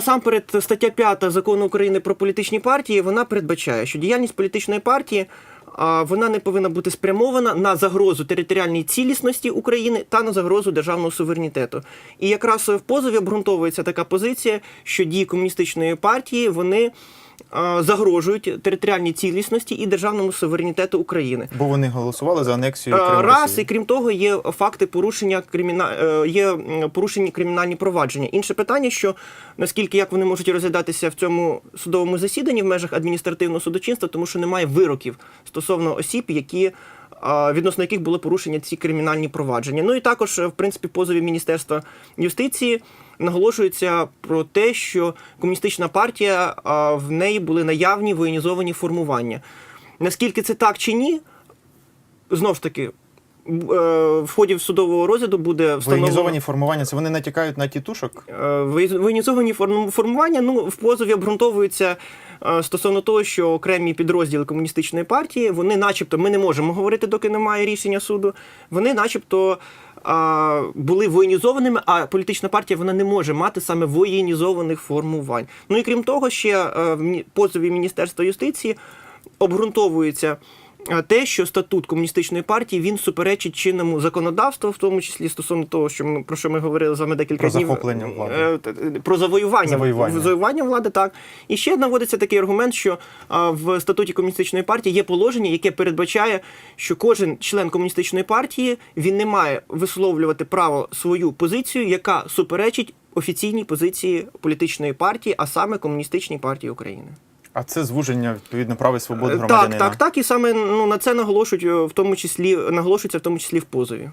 насамперед стаття 5 закону України про політичні партії вона передбачає, що діяльність політичної партії вона не повинна бути спрямована на загрозу територіальній цілісності України та на загрозу державного суверенітету. І якраз в позові обґрунтовується така позиція, що дії комуністичної партії вони загрожують територіальній цілісності і державному суверенітету України. Бо вони голосували за анексію Е, Криму. Раз, і крім того, є факти порушення криміна... е, є порушені кримінальні провадження. Інше питання, що наскільки як вони можуть розглядатися в цьому судовому засіданні в межах адміністративного судочинства, тому що немає вироків стосовно осіб, які. Відносно яких були порушення ці кримінальні провадження. Ну і також, е, в принципі, позові Міністерства юстиції наголошується про те, що комуністична партія в неї були наявні воєнізовані формування. Наскільки це так чи ні, знову ж таки, е, в ході судового розгляду буде встановлено... Воєнізовані формування, це вони натякають на тітушок? Е, Воєнізовані формування ну, в позові обґрунтовуються стосовно того, що окремі підрозділи комуністичної партії, вони, начебто, ми не можемо говорити, доки немає рішення суду, вони, начебто, були воєнізованими, а політична партія вона не може мати саме воєнізованих формувань. Ну і крім того, ще е, в позові Міністерства юстиції обґрунтовується. Е, Те, що статут комуністичної партії він суперечить чинному законодавству, в тому числі стосовно того, що ми про що ми говорили з вами декілька Про днів захоплення влади. е, т- т- про завоювання, Завоювання. завоювання влади. Так і ще наводиться такий аргумент, що в статуті комуністичної партії є положення, яке передбачає, що кожен член комуністичної партії він не має висловлювати право свою позицію, яка суперечить офіційній позиції політичної партії, а саме комуністичній партії України. А це звуження відповідно прав і свободи Е, громадянина. Так, так, так. І саме ну на це наголошують е, в тому числі наголошується в тому числі в позові.